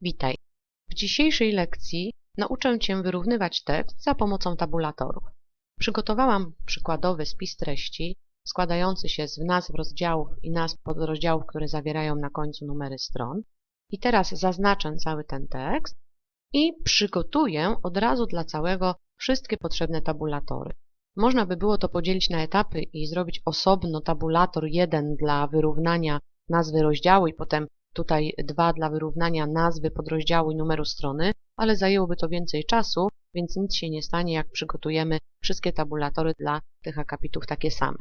Witaj. W dzisiejszej lekcji nauczę Cię wyrównywać tekst za pomocą tabulatorów. Przygotowałam przykładowy spis treści składający się z nazw rozdziałów i nazw podrozdziałów, które zawierają na końcu numery stron. I teraz zaznaczę cały ten tekst i przygotuję od razu dla całego wszystkie potrzebne tabulatory. Można by było to podzielić na etapy i zrobić osobno tabulator 1 dla wyrównania nazwy rozdziału i potem tutaj dwa dla wyrównania nazwy podrozdziału i numeru strony, ale zajęłoby to więcej czasu, więc nic się nie stanie, jak przygotujemy wszystkie tabulatory dla tych akapitów takie same.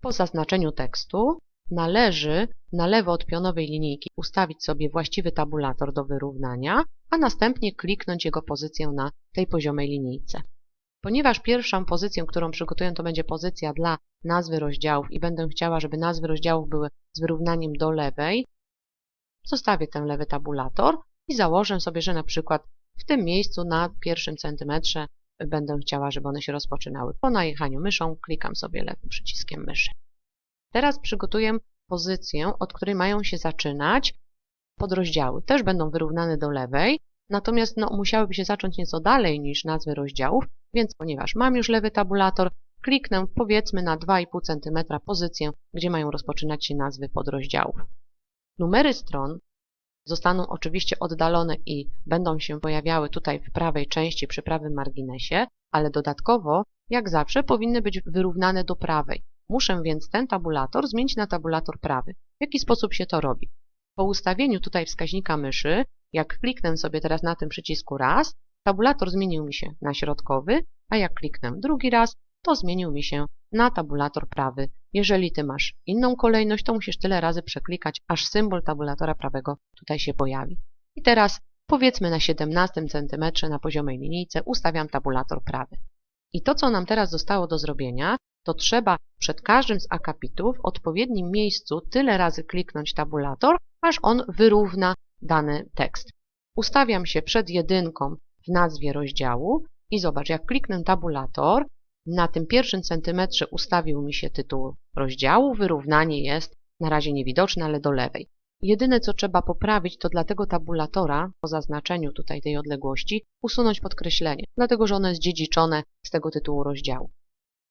Po zaznaczeniu tekstu należy na lewo od pionowej linijki ustawić sobie właściwy tabulator do wyrównania, a następnie kliknąć jego pozycję na tej poziomej linijce. Ponieważ pierwszą pozycję, którą przygotuję, to będzie pozycja dla nazwy rozdziałów i będę chciała, żeby nazwy rozdziałów były z wyrównaniem do lewej, zostawię ten lewy tabulator i założę sobie, że na przykład w tym miejscu na pierwszym centymetrze będę chciała, żeby one się rozpoczynały. Po najechaniu myszą klikam sobie lewym przyciskiem myszy. Teraz przygotuję pozycję, od której mają się zaczynać podrozdziały. Też będą wyrównane do lewej, natomiast no, musiałyby się zacząć nieco dalej niż nazwy rozdziałów, więc ponieważ mam już lewy tabulator, kliknę powiedzmy na 2,5 cm pozycję, gdzie mają rozpoczynać się nazwy podrozdziałów. Numery stron zostaną oczywiście oddalone i będą się pojawiały tutaj w prawej części przy prawym marginesie, ale dodatkowo, jak zawsze, powinny być wyrównane do prawej. Muszę więc ten tabulator zmienić na tabulator prawy. W jaki sposób się to robi? Po ustawieniu tutaj wskaźnika myszy, jak kliknę sobie teraz na tym przycisku raz, tabulator zmienił mi się na środkowy, a jak kliknę drugi raz, to zmienił mi się na tabulator prawy. Jeżeli Ty masz inną kolejność, to musisz tyle razy przeklikać, aż symbol tabulatora prawego tutaj się pojawi. I teraz powiedzmy na 17 cm na poziomej linijce ustawiam tabulator prawy. I to, co nam teraz zostało do zrobienia, to trzeba przed każdym z akapitów w odpowiednim miejscu tyle razy kliknąć tabulator, aż on wyrówna dany tekst. Ustawiam się przed jedynką w nazwie rozdziału i zobacz, jak kliknę tabulator, na tym pierwszym centymetrze ustawił mi się tytuł rozdziału, wyrównanie jest na razie niewidoczne, ale do lewej. Jedyne, co trzeba poprawić, to dla tego tabulatora, po zaznaczeniu tutaj tej odległości, usunąć podkreślenie, dlatego że ono jest dziedziczone z tego tytułu rozdziału.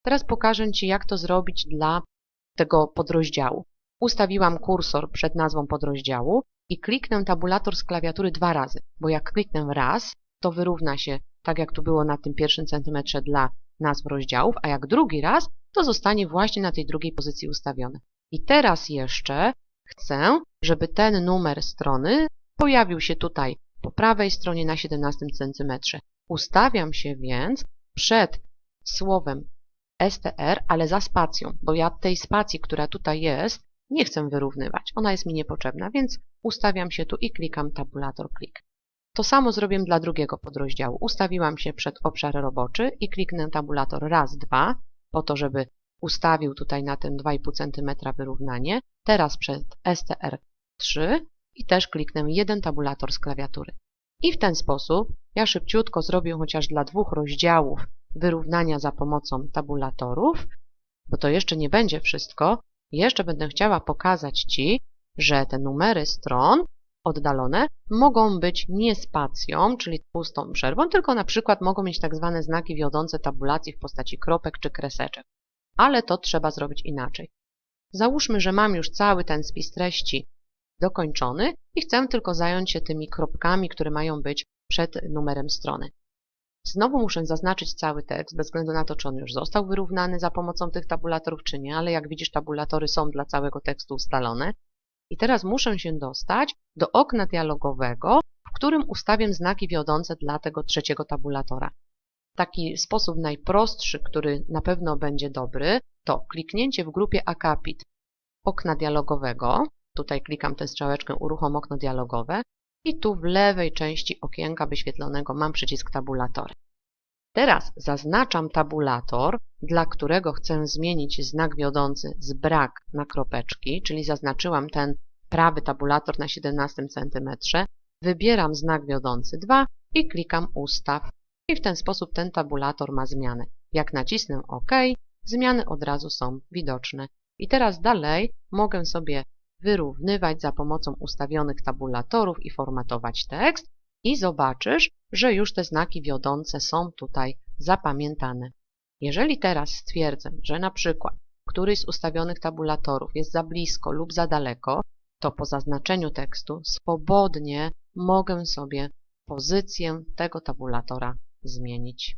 Teraz pokażę Ci, jak to zrobić dla tego podrozdziału. Ustawiłam kursor przed nazwą podrozdziału i kliknę tabulator z klawiatury dwa razy, bo jak kliknę raz, to wyrówna się, tak jak tu było na tym pierwszym centymetrze dla nazw rozdziałów, a jak drugi raz, to zostanie właśnie na tej drugiej pozycji ustawione. I teraz jeszcze chcę, żeby ten numer strony pojawił się tutaj po prawej stronie na 17 cm. Ustawiam się więc przed słowem str, ale za spacją, bo ja tej spacji, która tutaj jest, nie chcę wyrównywać. Ona jest mi niepotrzebna, więc ustawiam się tu i klikam tabulator klik. To samo zrobię dla drugiego podrozdziału. Ustawiłam się przed obszar roboczy i kliknę tabulator raz, dwa, po to, żeby ustawił tutaj na ten 2,5 cm wyrównanie. Teraz przed STR3 i też kliknę jeden tabulator z klawiatury. I w ten sposób ja szybciutko zrobię chociaż dla dwóch rozdziałów wyrównania za pomocą tabulatorów, bo to jeszcze nie będzie wszystko. Jeszcze będę chciała pokazać Ci, że te numery stron oddalone mogą być nie spacją, czyli pustą przerwą, tylko na przykład mogą mieć tak zwane znaki wiodące tabulacji w postaci kropek czy kreseczek. Ale to trzeba zrobić inaczej. Załóżmy, że mam już cały ten spis treści dokończony i chcę tylko zająć się tymi kropkami, które mają być przed numerem strony. Znowu muszę zaznaczyć cały tekst, bez względu na to, czy on już został wyrównany za pomocą tych tabulatorów, czy nie, ale jak widzisz, tabulatory są dla całego tekstu ustalone. I teraz muszę się dostać do okna dialogowego, w którym ustawię znaki wiodące dla tego trzeciego tabulatora. Taki sposób najprostszy, który na pewno będzie dobry, to kliknięcie w grupie akapit okna dialogowego. Tutaj klikam tę strzałeczkę uruchom okno dialogowe i tu w lewej części okienka wyświetlonego mam przycisk tabulatory. Teraz zaznaczam tabulator, dla którego chcę zmienić znak wiodący z brak na kropeczki, czyli zaznaczyłam ten prawy tabulator na 17 cm. wybieram znak wiodący 2 i klikam Ustaw. I w ten sposób ten tabulator ma zmiany. Jak nacisnę OK, zmiany od razu są widoczne. I teraz dalej mogę sobie wyrównywać za pomocą ustawionych tabulatorów i formatować tekst i zobaczysz, że już te znaki wiodące są tutaj zapamiętane. Jeżeli teraz stwierdzę, że na przykład któryś z ustawionych tabulatorów jest za blisko lub za daleko, to po zaznaczeniu tekstu swobodnie mogę sobie pozycję tego tabulatora zmienić.